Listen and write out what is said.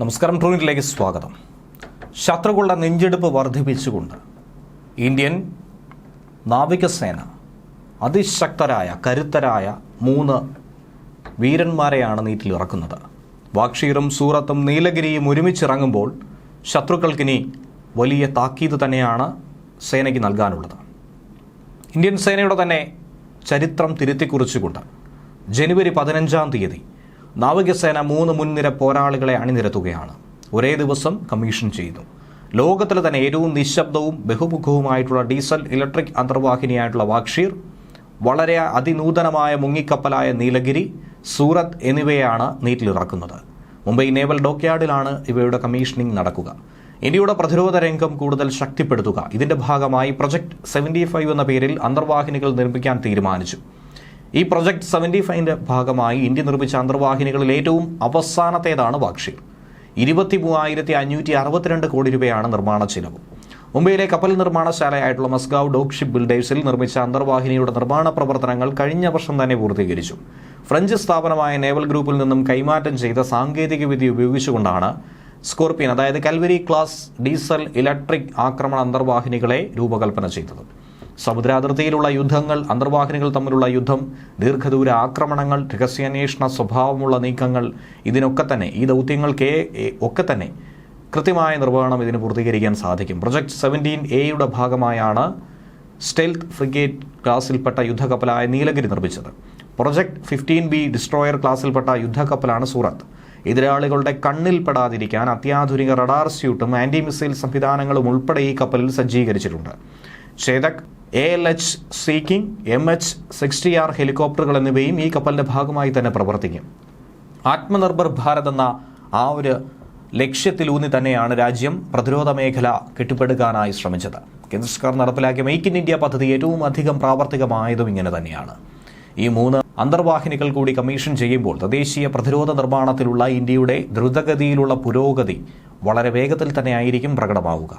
നമസ്കാരം ട്രൂനിറ്റിലേക്ക് സ്വാഗതം. ശത്രുക്കളുടെ നെഞ്ചെടുപ്പ് വർദ്ധിപ്പിച്ചുകൊണ്ട് ഇന്ത്യൻ നാവികസേന അതിശക്തരായ കരുത്തരായ മൂന്ന് വീരന്മാരെയാണ് നീറ്റിൽ ഇറക്കുന്നത്. വാക്ഷീറും സൂറത്തും നീലഗിരിയും ഒരുമിച്ചിറങ്ങുമ്പോൾ ശത്രുക്കൾക്കിനി വലിയ താക്കീത് തന്നെയാണ് സേനയ്ക്ക് നൽകാനുള്ളത്. ഇന്ത്യൻ സേനയുടെ തന്നെ ചരിത്രം തിരുത്തിക്കുറിച്ചുകൊണ്ട് ജനുവരി പതിനഞ്ചാം തീയതി നാവികസേന മൂന്ന് മുൻനിര പോരാളികളെ അണിനിരത്തുകയാണ്. ഒരേ ദിവസം കമ്മീഷൻ ചെയ്തു. ലോകത്തിലെ തന്നെ ഏറ്റവും നിശബ്ദവും ബഹുമുഖവുമായിട്ടുള്ള ഡീസൽ ഇലക്ട്രിക് അന്തർവാഹിനിയായിട്ടുള്ള വാക്ഷീർ വളരെ അതിനൂതനമായ മുങ്ങിക്കപ്പലായ നീലഗിരി സൂറത്ത് എന്നിവയാണ് നീറ്റിലിറക്കുന്നത്. മുംബൈ നേവൽ ഡോക്യാർഡിലാണ് ഇവയുടെ കമ്മീഷനിങ് നടക്കുക. ഇന്ത്യയുടെ പ്രതിരോധ രംഗം കൂടുതൽ ശക്തിപ്പെടുത്തുക. ഇതിന്റെ ഭാഗമായി പ്രൊജക്ട് സെവന്റി ഫൈവ് എന്ന പേരിൽ അന്തർവാഹിനികൾ നിർമ്മിക്കാൻ തീരുമാനിച്ചു. ഈ പ്രൊജക്ട് സെവന്റി ഫൈവിന്റെ ഭാഗമായി ഇന്ത്യ നിർമ്മിച്ച അന്തർവാഹിനികളിൽ ഏറ്റവും അവസാനത്തേതാണ് വാക്ഷീർ ഇരുപത്തി മൂവായിരത്തി അഞ്ഞൂറ്റി അറുപത്തിരണ്ട് കോടി രൂപയാണ് നിർമ്മാണ ചിലവ്. മുംബൈയിലെ കപ്പൽ നിർമ്മാണശാലയായിട്ടുള്ള മസ്ഗാവ് ഡോക് ഷിപ്പ് ബിൽഡേഴ്സിൽ നിർമ്മിച്ച അന്തർവാഹിനിയുടെ നിർമ്മാണ പ്രവർത്തനങ്ങൾ കഴിഞ്ഞ വർഷം തന്നെ പൂർത്തീകരിച്ചു. ഫ്രഞ്ച് സ്ഥാപനമായ നേവൽ ഗ്രൂപ്പിൽ നിന്നും കൈമാറ്റം ചെയ്ത സാങ്കേതികവിദ്യ ഉപയോഗിച്ചുകൊണ്ടാണ് സ്കോർപ്പിയൻ അതായത് കൽവരി ക്ലാസ് ഡീസൽ ഇലക്ട്രിക് ആക്രമണ അന്തർവാഹിനികളെ രൂപകൽപ്പന ചെയ്തത്. സമുദ്രാതിർത്തിയിലുള്ള യുദ്ധങ്ങൾ അന്തർവാഹിനികൾ തമ്മിലുള്ള യുദ്ധം ദീർഘദൂര ആക്രമണങ്ങൾ രഹസ്യാന്വേഷണ സ്വഭാവമുള്ള നീക്കങ്ങൾ ഇതിനൊക്കെ തന്നെ ഈ ദൗത്യങ്ങൾക്ക് ഒക്കെ തന്നെ കൃത്യമായ നിർവഹണം ഇതിന് പൂർത്തീകരിക്കാൻ സാധിക്കും. പ്രൊജക്ട് സെവന്റീൻ എയുടെ ഭാഗമായാണ് സ്റ്റെൽത്ത് ഫ്രിഗേറ്റ് ക്ലാസ്സിൽപ്പെട്ട യുദ്ധക്കപ്പലായ നീലഗിരി നിർമ്മിച്ചത്. പ്രൊജക്ട് ഫിഫ്റ്റീൻ ബി ഡിസ്ട്രോയർ ക്ലാസ്സിൽപ്പെട്ട യുദ്ധക്കപ്പലാണ് സൂറത്ത്. എതിരാളികളുടെ കണ്ണിൽപ്പെടാതിരിക്കാൻ അത്യാധുനിക റഡാർ സ്യൂട്ടും ആന്റി മിസൈൽ സംവിധാനങ്ങളും ഉൾപ്പെടെ ഈ കപ്പലിൽ സജ്ജീകരിച്ചിട്ടുണ്ട്. Chetak A L H sea king M H sixty R ഹെലികോപ്റ്ററുകൾ എന്നിവയും ഈ കപ്പലിന്റെ ഭാഗമായി തന്നെ പ്രവർത്തിക്കും. ആത്മനിർഭർ ഭാരത് എന്ന ആ ഒരു ലക്ഷ്യത്തിലൂന്നി തന്നെയാണ് രാജ്യം പ്രതിരോധ മേഖല കെട്ടിപ്പടുക്കാനായി ശ്രമിച്ചത്. കേന്ദ്ര സർക്കാർ നടപ്പിലാക്കിയ മെയ്ക്ക് ഇൻ ഇന്ത്യ പദ്ധതി ഏറ്റവും അധികം പ്രാവർത്തികമായതും ഇങ്ങനെ തന്നെയാണ്. ഈ മൂന്ന് അന്തർവാഹിനികൾ കൂടി കമ്മീഷൻ ചെയ്യുമ്പോൾ തദ്ദേശീയ പ്രതിരോധ നിർമ്മാണത്തിലുള്ള ഇന്ത്യയുടെ ദ്രുതഗതിയിലുള്ള പുരോഗതി വളരെ വേഗത്തിൽ തന്നെ ആയിരിക്കും പ്രകടമാവുക.